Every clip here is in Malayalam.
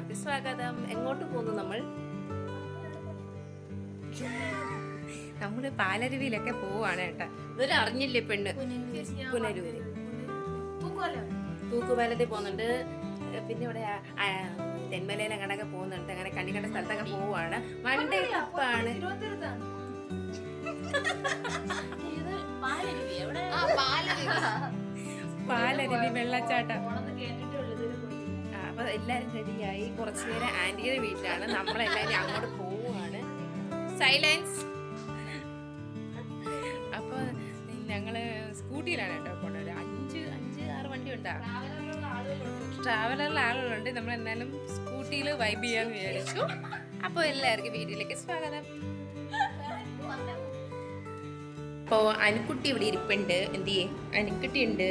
എല്ലാവർക്കും സ്വാഗതം. എങ്ങോട്ട് പോകുന്നു നമ്മൾ? നമ്മൾ പാലരുവിയിലൊക്കെ പോവാണ് കേട്ടോ. ഇതൊരു അറിഞ്ഞില്ലേ പെണ്ണ്? പുനരൂര്. തൂക്കുപാലത്തിൽ പോകുന്നുണ്ട്. പിന്നെ ഇവിടെ തെന്മലയിലെ കണക്കെ പോകുന്നുണ്ട്. അങ്ങനെ കണ്ണിക്കണ്ട കണ്ട സ്ഥലത്തൊക്കെ പോവാണ്. വൺ ഡേ ട്രിപ്പാണ് പാലരുവി. വെള്ളച്ചാട്ടം. അപ്പൊ എല്ലാരും റെഡിയായി. കുറച്ചു നേരം ആന്റിയുടെ വീട്ടിലാണ്. നമ്മളെല്ലാരും അങ്ങോട്ട് പോവുകയാണ് സൈലൻസ് അപ്പൊ ഞങ്ങൾ സ്കൂട്ടിയിലാണ് കേട്ടോ ഒരു അഞ്ച് അഞ്ച് ആറ് വണ്ടി ഉണ്ടാ ട്രാവലറിൽ ആളുകളുണ്ട്. നമ്മൾ എന്നാലും സ്കൂട്ടിയിൽ വൈബ് ചെയ്യാന്ന് വിചാരിച്ചു. അപ്പോൾ എല്ലാവർക്കും വീട്ടിലേക്ക് സ്വാഗതം. അപ്പോൾ അനുക്കുട്ടി ഇവിടെ ഇരിപ്പുണ്ട്. എന്തിയേ? അനുക്കുട്ടി ഉണ്ട്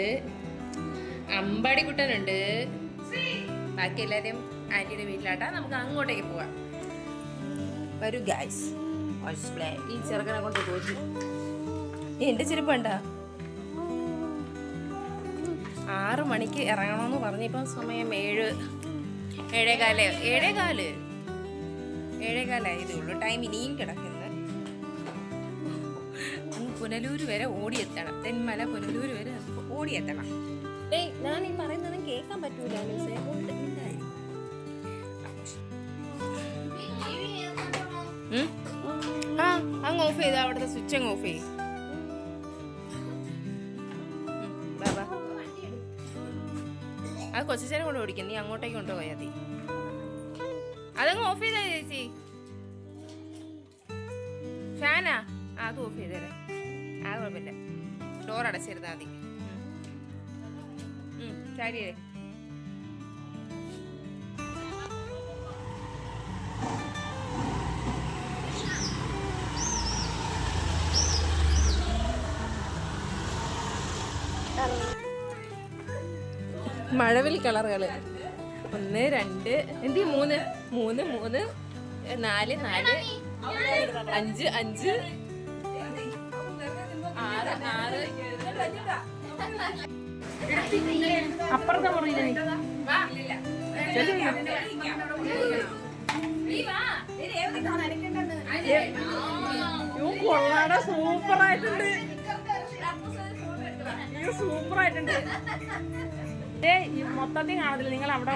അമ്പാടിക്കുട്ടനുണ്ട്. ബാക്കി എല്ലാവരും ആന്റിയുടെ വീട്ടിലാട്ടാ. നമുക്ക് അങ്ങോട്ടേക്ക് പോവാം വരൂ ഗൈസ് ഈ ചെറുക്കനെ കൊണ്ട് തോറ്റി. എന്റെ ചെരുപ്പ് വേണ്ട ആറ് മണിക്ക് ഇറങ്ങണമെന്ന് പറഞ്ഞിപ്പം സമയം ഏഴ് ഏഴേകാൽ ഏഴേകാൽ ഏഴേകാലായതേ ഉള്ളൂ. ടൈം ഇനിയും കിടക്കുന്നത് പുനലൂര് വരെ ഓടിയെത്തണം. തെന്മല പുനലൂര് വരെ ഓടിയെത്തണം. ഞാൻ ഈ പറയുന്നതും കേൾക്കാൻ പറ്റൂല. ഉണ്ട്, ആ അങ്ങ് ഓഫ് ചെയ്താ അവിടുത്തെ സ്വിച്ച് അങ്ങ് ഓഫ് ചെയ്യും അത് കൊച്ചേനെ കൊണ്ട് ഓടിക്കും നീ അങ്ങോട്ടേക്ക് കൊണ്ടുപോയാൽ മതി അതങ്ങ് ഓഫ് ചെയ്താ ചേച്ചി ഫാനാ ആ അത് ഓഫ് ചെയ്തേരെ ആ കുഴപ്പമില്ല ഡോർ അടച്ചിരുന്നാ മതി ഉം, മഴവിൽ കളറുകൾ ഒന്ന് രണ്ട് എന്തി മൂന്ന്? മൂന്ന് മൂന്ന് നാല് നാല് അഞ്ച് അഞ്ച് ആറ് ആറ്. അപ്പുറത്തെ സൂപ്പറായിട്ടുണ്ട്. സൂപ്പറായിട്ടുണ്ട്. ഈ മൊത്തത്തിൽ കാണത്തില്ല. നിങ്ങൾ അവിടെ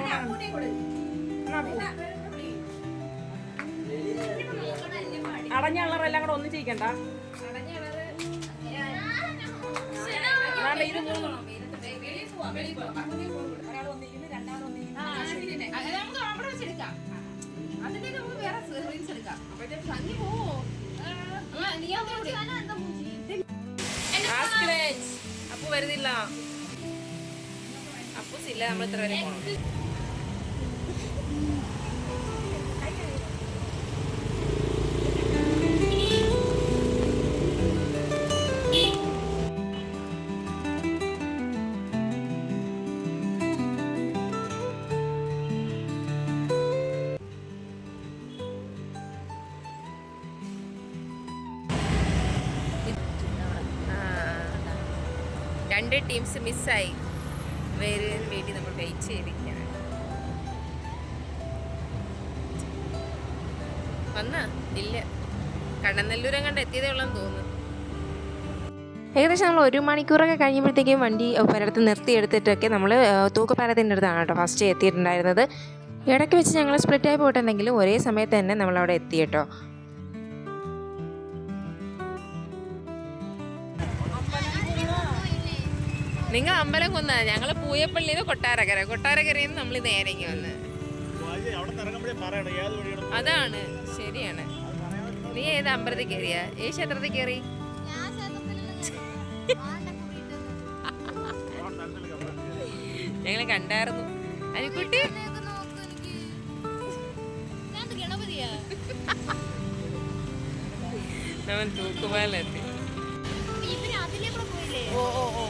അടഞ്ഞ കളറെല്ലാം കൂടെ. ഒന്നും ചെയ്യിക്കണ്ട. ഇത് മൂന്ന് അപ്പു വരുന്നില്ല. അപ്പൂസില്ല നമ്മൾ ഇത്ര വരെ രണ്ട് ടീംസ് മിസ്സായി. വരുന്നതിന് വേണ്ടി നമ്മൾ വെയിറ്റ് ചെയ്തിരിക്കുകയാണ്. വന്ന? ഇല്ല. കണ്ണനെല്ലൂരം കണ്ട് എത്തിയതേ ഉള്ളെന്ന് തോന്നുന്നു. ഏകദേശം നമ്മൾ ഒരു മണിക്കൂറൊക്കെ കഴിയുമ്പോഴത്തേക്കും വണ്ടി പലയിടത്ത് നിർത്തിയെടുത്തിട്ടൊക്കെ നമ്മൾ തൂക്കപ്പാലത്തിന്റെ അടുത്താണ് കേട്ടോ ഫസ്റ്റ് എത്തിയിട്ടുണ്ടായിരുന്നത്. ഇടയ്ക്ക് വെച്ച് ഞങ്ങൾ സ്പ്ലിറ്റായി പോയിട്ടുണ്ടെങ്കിലും ഒരേ സമയത്ത് തന്നെ നമ്മളവിടെ എത്തി കേട്ടോ. നിങ്ങൾ അമ്പലം കൊന്ന? ഞങ്ങൾ പൂയപ്പള്ളിയിൽ നിന്ന് കൊട്ടാരക്കര. കൊട്ടാരക്കരയിൽ നിന്ന് നമ്മൾ നേരെ വന്ന്. അതാണ്. ശരിയാണ്. നീ ഏത് അമ്പലത്തിൽ കയറിയ ഏ ക്ഷേത്രത്തിൽ കയറി ഞങ്ങൾ കണ്ടായിരുന്നു. അനുക്കുട്ടി നമ്മൾ തൂക്കുമാലെത്തി ഓ ഓ ഓ.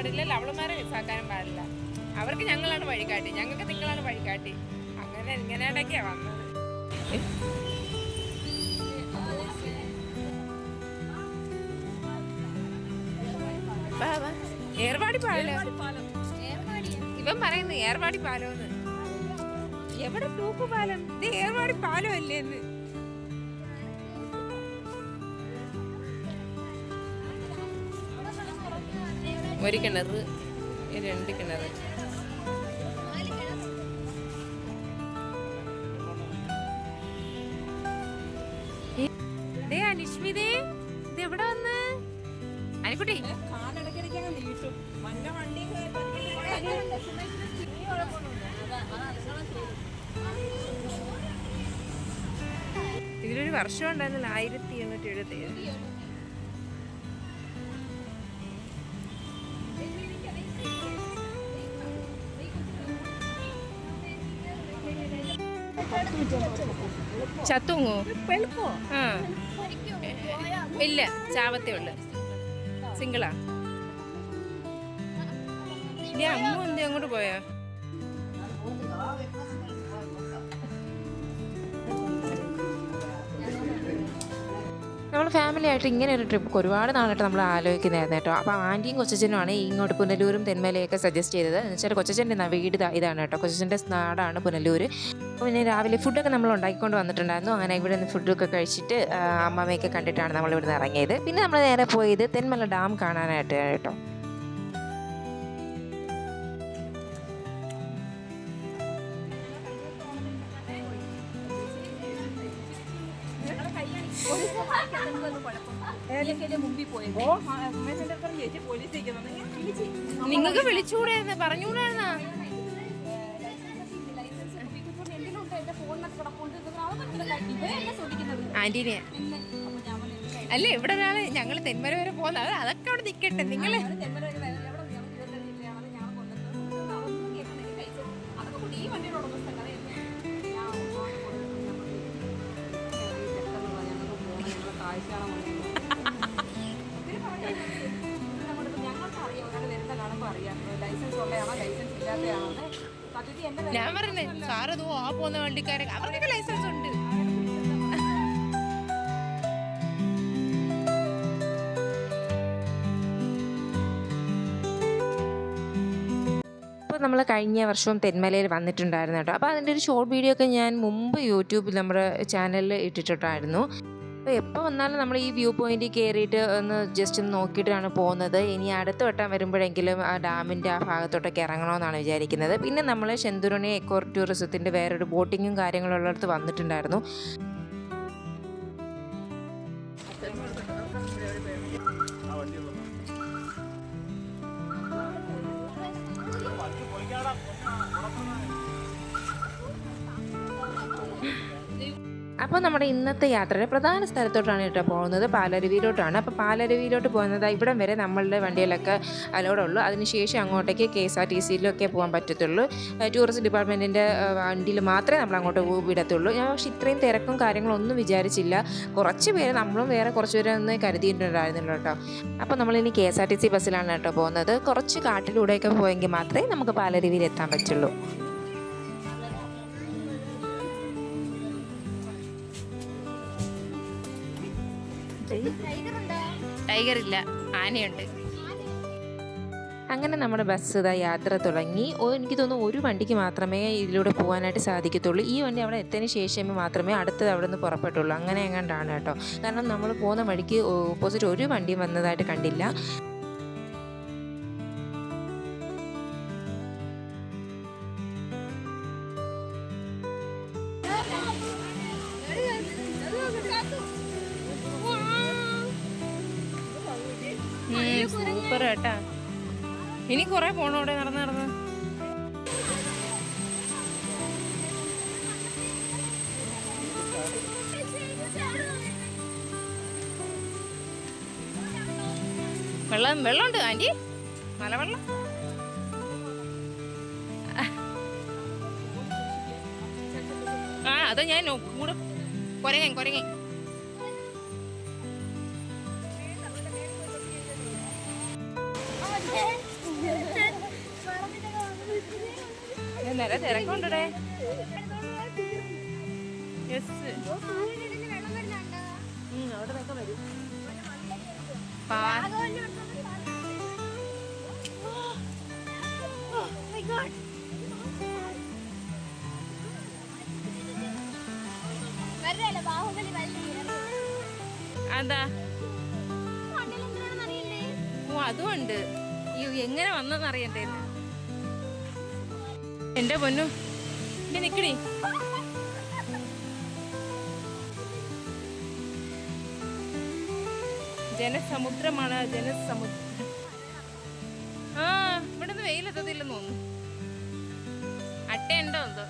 പാടില്ല ലവളന്മാരെ മിസ്സാക്കാനും പാടില്ല. അവർക്ക് ഞങ്ങളാണ് വഴികാട്ടി ഞങ്ങൾക്ക് നിങ്ങളാണ് വഴികാട്ടി. അങ്ങനെ ഇങ്ങനെയാണൊക്കെയാ വന്നത്. ഏർവാടി പാലം. ഇവൻ പറയുന്നു ഏർവാടി പാലം എവിടെ എവിടെ തൂക്കുപാലം? ഇത് ഏർവാടി പാലം അല്ലേന്ന് ഒരു കിണർ രണ്ട് കിണർ അനിഷ്മിതേ ഇത് എവിടെ വന്ന്? അനുക്കുട്ടി. ഇതിലൊരു വർഷം ഉണ്ടായിരുന്നില്ല ആയിരത്തി എണ്ണൂറ്റി എഴുപത്തി ഏഴ്. ചത്തുങ്ങോ ആ. ഇല്ല ചാവത്തേ ഉള്ളു. സിംഗിളാ. ഇനി അമ്മ എന്ത് അങ്ങോട്ട് പോയാ? നമ്മൾ ഫാമിലി ആയിട്ട് ഇങ്ങനെ ഒരു ട്രിപ്പ് ഒരുപാട് നാളായിട്ട് നമ്മൾ ആലോചിക്കുന്നതായിരുന്നു കേട്ടോ. അപ്പോൾ ആന്റിയും കൊച്ചച്ചനുമാണ് ഇങ്ങോട്ട് പുനലൂരും തെന്മലയൊക്കെ സജസ്റ്റ് ചെയ്തത്. എന്ന് വെച്ചാൽ കൊച്ചച്ചന്റെ വീട് ഇതാ- ഇതാണ് കേട്ടോ. കൊച്ചച്ചന്റെ നാടാണ് പുനലൂർ പിന്നെ രാവിലെ ഫുഡൊക്കെ നമ്മൾ ഉണ്ടാക്കിക്കൊണ്ട് വന്നിട്ടുണ്ടായിരുന്നു. അങ്ങനെ ഇവിടെ നിന്ന് ഫുഡൊക്കെ കഴിച്ചിട്ട് അമ്മമ്മയൊക്കെ കണ്ടിട്ടാണ് നമ്മൾ ഇവിടുന്ന് ഇറങ്ങിയത്. പിന്നെ നമ്മൾ നേരെ പോയത് തെന്മല ഡാം കാണാനായിട്ട് കേട്ടോ. നിങ്ങൾക്ക് വിളിച്ചുകൂടെ പറഞ്ഞുകൂടായിരുന്നാ ആന്റീനെ. അല്ല ഇവിടെ ഒരാൾ ഞങ്ങൾ തെന്മല വരെ പോകുന്ന അത് അതൊക്കെ അവിടെ നിക്കട്ടെ നിങ്ങൾ. ഞാൻ വണ്ടിക്കാരെ അവർക്കൊക്കെ ലൈസൻസ് ഉണ്ട്. നമ്മൾ കഴിഞ്ഞ വർഷവും തെന്മലയിൽ വന്നിട്ടുണ്ടായിരുന്നു കേട്ടോ. അപ്പോൾ അതിന്റെ ഒരു ഷോർട്ട് വീഡിയോ ഒക്കെ ഞാൻ മുമ്പ് യൂട്യൂബിൽ നമ്മുടെ ചാനലിൽ ഇട്ടിട്ടുണ്ടായിരുന്നു. അപ്പോൾ എപ്പോൾ വന്നാലും നമ്മൾ ഈ വ്യൂ പോയിന്റിൽ കയറിയിട്ട് ഒന്ന് ജസ്റ്റ് ഒന്ന് നോക്കിയിട്ടാണ് പോകുന്നത്. ഇനി അടുത്ത വട്ടം വരുമ്പോഴെങ്കിലും ആ ഡാമിന്റെ ആ ഭാഗത്തോട്ടൊക്കെ ഇറങ്ങണമെന്നാണ് വിചാരിക്കുന്നത്. പിന്നെ നമ്മൾ ശെന്തുരുണി എക്കോ ടൂറിസത്തിന്റെ വേറൊരു ബോട്ടിങ്ങും കാര്യങ്ങളും ഉള്ളിടത്ത് വന്നിട്ടുണ്ടായിരുന്നു. അപ്പോൾ നമ്മുടെ ഇന്നത്തെ യാത്രയുടെ പ്രധാന സ്ഥലത്തോട്ടാണ് കേട്ടോ പോകുന്നത് പാലരുവിയിലോട്ടാണ്. അപ്പോൾ പാലരുവിയിലോട്ട് പോകുന്നത് ഇവിടം വരെ നമ്മളുടെ വണ്ടിയിലൊക്കെ അലോഡ് ഉള്ളൂ. അതിനുശേഷം അങ്ങോട്ടേക്ക് കെ എസ് ആർ ടി സിയിലൊക്കെ പോകാൻ പറ്റത്തുള്ളൂ. ടൂറിസ്റ്റ് ഡിപ്പാർട്ട്മെന്റിന്റെ വണ്ടിയിൽ മാത്രമേ നമ്മൾ അങ്ങോട്ട് വിടത്തുള്ളൂ. ഞാൻ പക്ഷേ ഇത്രയും തിരക്കും കാര്യങ്ങളൊന്നും വിചാരിച്ചില്ല. കുറച്ച് പേര് നമ്മളും വേറെ കുറച്ച് പേരെ ഒന്ന് കരുതിയിട്ടുണ്ടായിരുന്നല്ലോ കേട്ടോ. അപ്പോൾ നമ്മളിനി K S R T C ബസ്സിലാണ് കേട്ടോ പോകുന്നത്. കുറച്ച് കാട്ടിലൂടെയൊക്കെ പോയെങ്കിൽ മാത്രമേ നമുക്ക് പാലരുവിയിൽ എത്താൻ പറ്റുള്ളൂ. ടൈഗർ ഇല്ല ആനയുണ്ട്. അങ്ങനെ നമ്മുടെ ബസ് ഇതാ യാത്ര തുടങ്ങി. ഓ എനിക്ക് തോന്നുന്നു ഒരു വണ്ടിക്ക് മാത്രമേ ഇതിലൂടെ പോകാനായിട്ട് സാധിക്കത്തുള്ളൂ. ഈ വണ്ടി അവിടെ എത്തിയതിന് ശേഷം മാത്രമേ അടുത്തത് അവിടെ നിന്ന് പുറപ്പെട്ടുള്ളൂ. അങ്ങനെ എങ്ങാണ്ടാണ് കേട്ടോ. കാരണം നമ്മൾ പോകുന്ന വഴിക്ക് ഓപ്പോസിറ്റ് ഒരു വണ്ടിയും വന്നതായിട്ട് കണ്ടില്ല. സൂപ്പർ കേട്ടാ ഇനി കുറെ പോണോ അവിടെ നടന്ന് നടന്ന്. വെള്ളം വെള്ളമുണ്ട് ആന്റി മലവെള്ളം ആ അത് ഞാൻ കൂടെ. കൊരങ്ങൻ കൊരങ്ങൻ. നല്ല തിരക്കുണ്ടേ യെസ് അവിടെ നിൽക്കാൻ വരും. അതാ ഓ അതുമുണ്ട് എങ്ങനെ എന്റെ പൊന്നു. നിക്കടി. ജനസമുദ്രമാണ് ജനസമുദ്രം. ആ ഇവിടെ നിന്ന് വെയിലെത്തത്തില്ലെന്ന് തോന്നുന്നു. അട്ടയുണ്ടോ എന്തോ.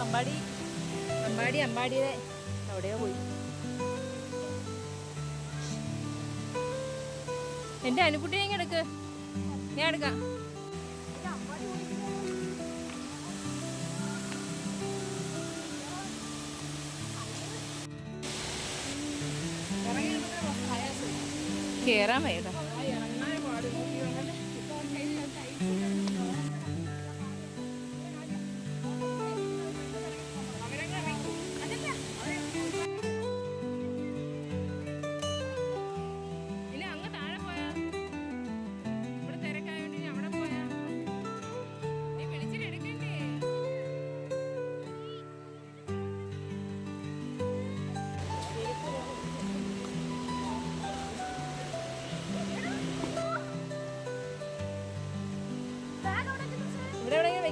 അമ്പാടി. അമ്പാടി അമ്പാടിയുടെ എവിടെയോ പോയി. എന്റെ അനുകുട്ടി ഇങ്ങ് എടുക്ക്? ഞാൻ എടുക്കാം. കേറാൻ വയ്യട്ടോ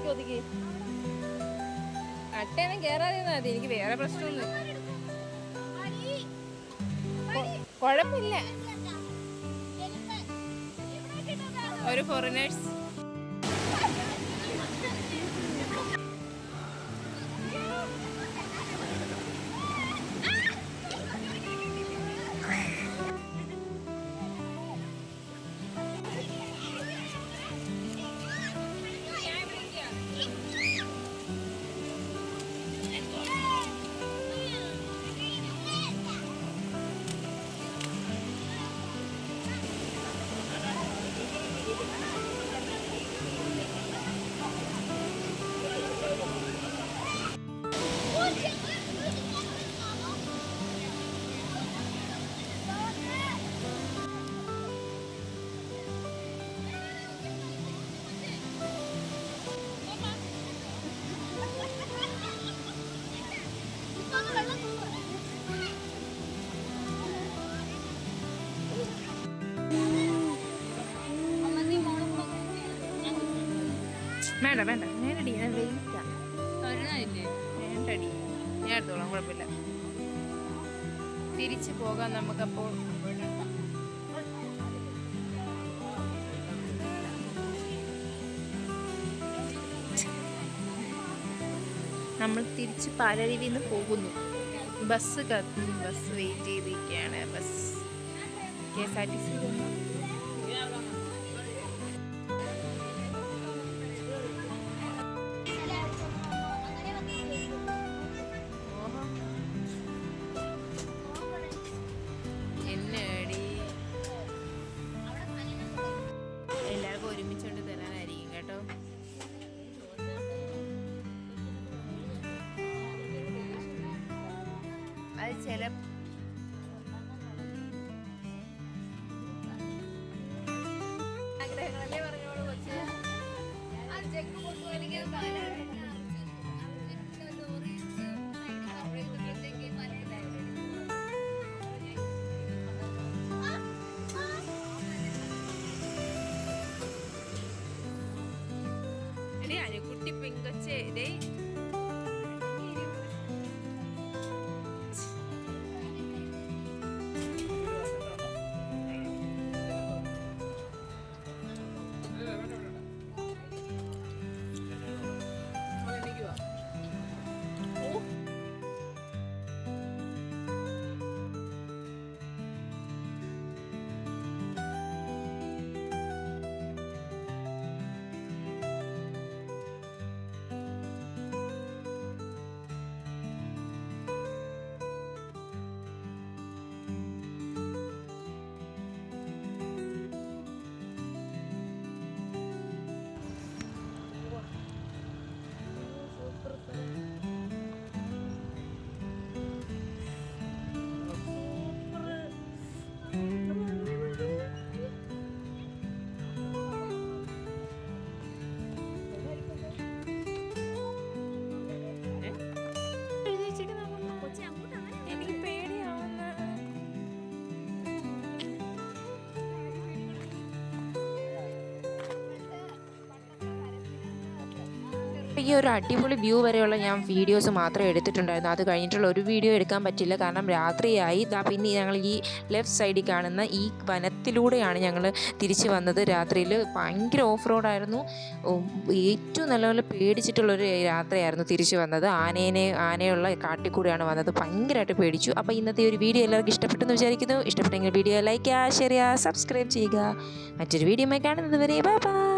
വെക്ക് ഒതുക്കി അട്ടയൊന്നും കേറാതിരുന്നാ മതി എനിക്ക് വേറെ പ്രശ്നമൊന്നും കുഴപ്പമില്ല ഒരു ഫോറിനേഴ്സ് വേണ്ട വേണ്ട. വേണ്ടടി ഞാൻ വെയിറ്റാ വേണ്ടടി. ഞാൻ എടുത്തോളാം കുഴപ്പമില്ല. തിരിച്ചു പോകാം നമുക്കപ്പോൾ. നമ്മൾ തിരിച്ച് പാലരുവിൽ നിന്ന് പോകുന്നു. ബസ് കത്തുന്നു ബസ് വെയിറ്റ് ചെയ്തിരിക്കുകയാണ് bus K S R T C. ചില ആഗ്രഹങ്ങളല്ലേ പറഞ്ഞോളൂ കൊച്ചു. എടീ അനുക്കുട്ടി പെങ്കൊച്ചേ ഡേ ഈ ഒരു അടിപൊളി വ്യൂ വരെയുള്ള ഞാൻ വീഡിയോസ് മാത്രമേ എടുത്തിട്ടുണ്ടായിരുന്നു അത് കഴിഞ്ഞിട്ടുള്ള ഒരു വീഡിയോ എടുക്കാൻ പറ്റില്ല. കാരണം രാത്രിയായി. ദാ പിന്നെ ഞങ്ങൾ ഈ ലെഫ്റ്റ് സൈഡിൽ കാണുന്ന ഈ വനത്തിലൂടെയാണ് ഞങ്ങൾ തിരിച്ചു വന്നത്. രാത്രിയിൽ ഭയങ്കര ഓഫ് റോഡായിരുന്നു ഏറ്റവും നല്ലപോലെ പേടിച്ചിട്ടുള്ളൊരു രാത്രിയായിരുന്നു തിരിച്ചു വന്നത്. ആനേനെ ആനയുള്ള കാട്ടിൽ കൂടെയാണ് വന്നത്. ഭയങ്കരമായിട്ട് പേടിച്ചു. അപ്പോൾ ഇന്നത്തെ ഒരു വീഡിയോ എല്ലാവർക്കും ഇഷ്ടപ്പെട്ടെന്ന് വിചാരിക്കുന്നു. ഇഷ്ടപ്പെട്ടെങ്കിൽ വീഡിയോ ലൈക്ക് ചെയ്യുക ഷെയർ ചെയ്യുക സബ്സ്ക്രൈബ് ചെയ്യുക. മറ്റൊരു വീഡിയോ കാണുന്നത് വരെ ബൈ ബൈ